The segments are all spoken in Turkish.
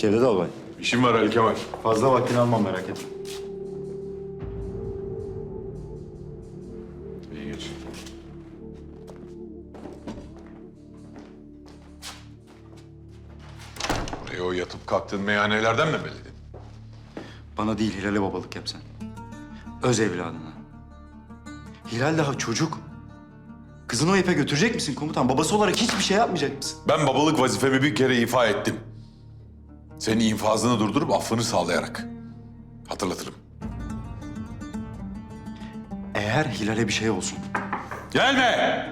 Cevdet Albay. İşim var Ali Kemal. Fazla vaktini almam merak etme. İyi geç. Buraya o yatıp kalktığın meyhanelerden mi belledin? Bana değil Hilal'e babalık yap sen. Öz evladına. Hilal daha çocuk. Kızını o ipe götürecek misin komutan? Babası olarak hiçbir şey yapmayacak mısın? Ben babalık vazifemi bir kere ifa ettim. Senin infazını durdurup affını sağlayarak. Hatırlatırım. Eğer Hilal'e bir şey olsun. Gelme!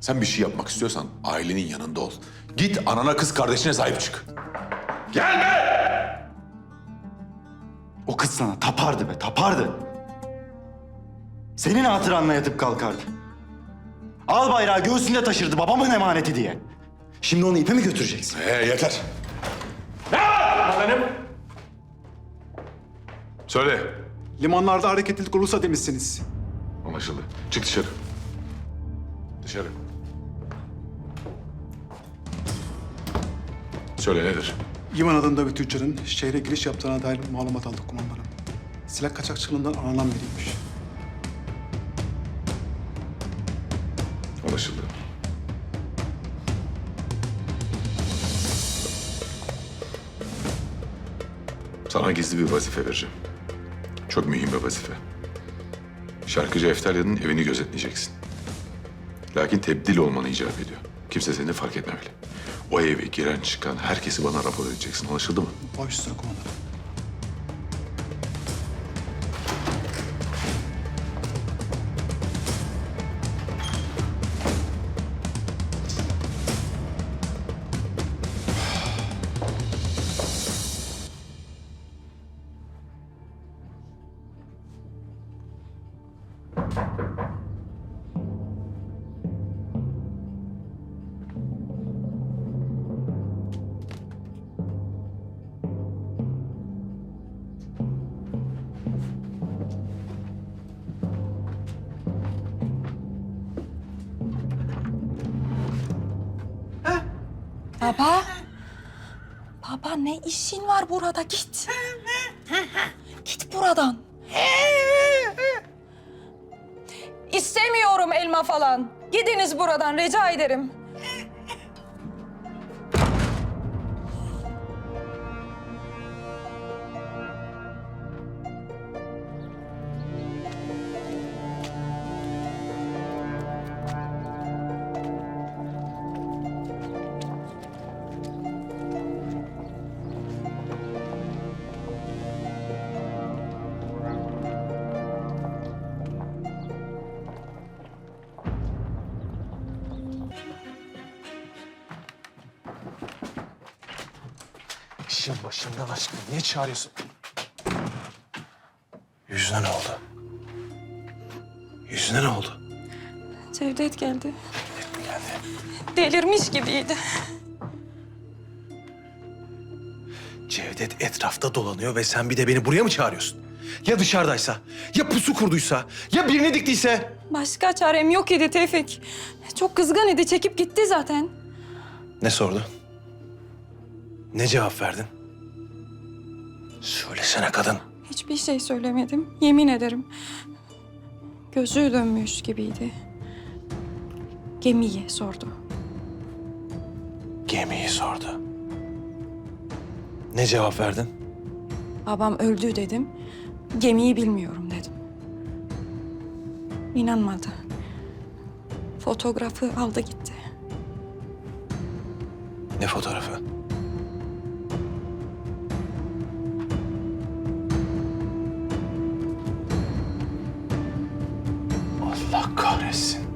Sen bir şey yapmak istiyorsan ailenin yanında ol. Git anana kız kardeşine sahip çık. Gelme! O kız sana tapardı be, tapardı. Senin hatıranla yatıp kalkardı. Al bayrağı göğsünde taşırdı babamın emaneti diye. Şimdi onu ipe mi götüreceksin? Ee, yeter. Hanım, Söyle. limanlarda hareketlilik olursa demişsiniz. Anlaşıldı. Çık dışarı. Dışarı. Söyle nedir? İvan adında bir tüccarın şehre giriş yaptığına dair malumat aldık kumandanım. Silah kaçakçılığından aranan biriymiş. Sana gizli bir vazife vereceğim. Çok mühim bir vazife. Şarkıcı Eftalya'nın evini gözetleyeceksin. Lakin tebdil olmanı icap ediyor. Kimse seni fark etmemeli. O eve giren çıkan herkesi bana rapor edeceksin. Anlaşıldı mı? Baş üstüne Baba. Baba ne işin var burada? Git. Git buradan. İstemiyorum elma falan. Gidiniz buradan rica ederim. İşin başından aşkına niye çağırıyorsun? Yüzüne ne oldu? Yüzüne ne oldu? Cevdet geldi. Geldi? Delirmiş gibiydi. Cevdet etrafta dolanıyor ve sen bir de beni buraya mı çağırıyorsun? Ya dışarıdaysa, ya pusu kurduysa, ya birini diktiyse? Başka çarem yok idi Tevfik. Çok kızgın idi. Çekip gitti zaten. Ne sordu? Ne cevap verdin? Söylesene kadın. Hiçbir şey söylemedim. Yemin ederim. Gözü dönmüş gibiydi. Gemiyi sordu. Gemiyi sordu. Ne cevap verdin? Babam öldü dedim. Gemiyi bilmiyorum dedim. İnanmadı. Fotoğrafı aldı gitti. Ne fotoğrafı? Allah kahretsin.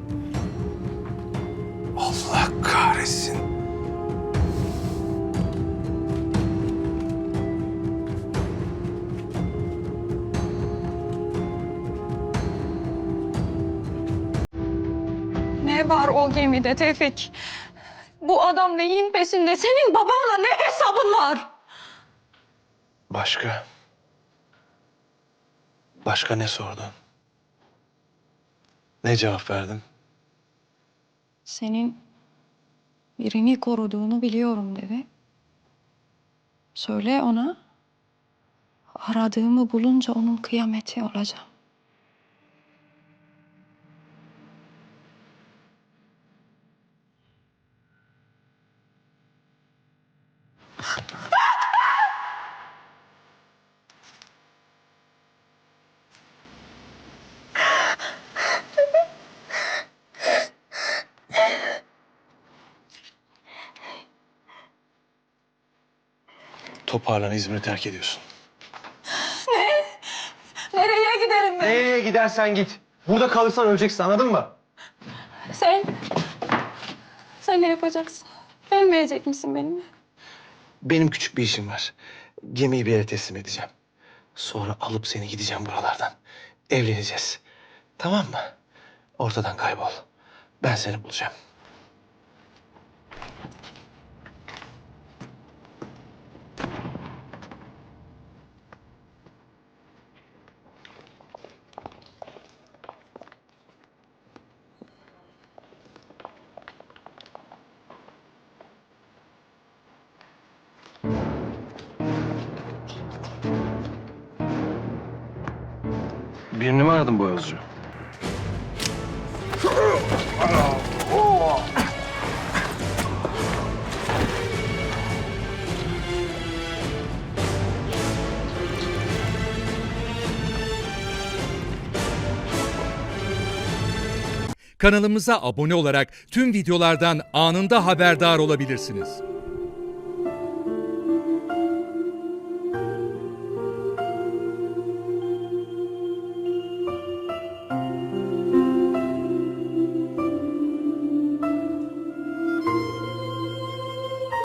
Allah kahretsin. Ne var o gemide Tevfik? Bu adam neyin peşinde? Senin babamla ne hesabın var? Başka? Başka ne sordun? Ne cevap verdin? Senin birini koruduğunu biliyorum dedi. Söyle ona. Aradığımı bulunca onun kıyameti olacağım. Toparlan İzmir'i terk ediyorsun. Nereye giderim ben? Nereye gidersen git. Burada kalırsan öleceksin anladın mı? Sen? Sen ne yapacaksın? Gelmeyecek misin benimle? Benim küçük bir işim var. Gemiyi bir yere teslim edeceğim. Sonra alıp seni gideceğim buralardan. Evleneceğiz. Tamam mı? Ortadan kaybol. Ben seni bulacağım. Birini mi aradın Boyozcu? Kanalımıza abone olarak tüm videolardan anında haberdar olabilirsiniz.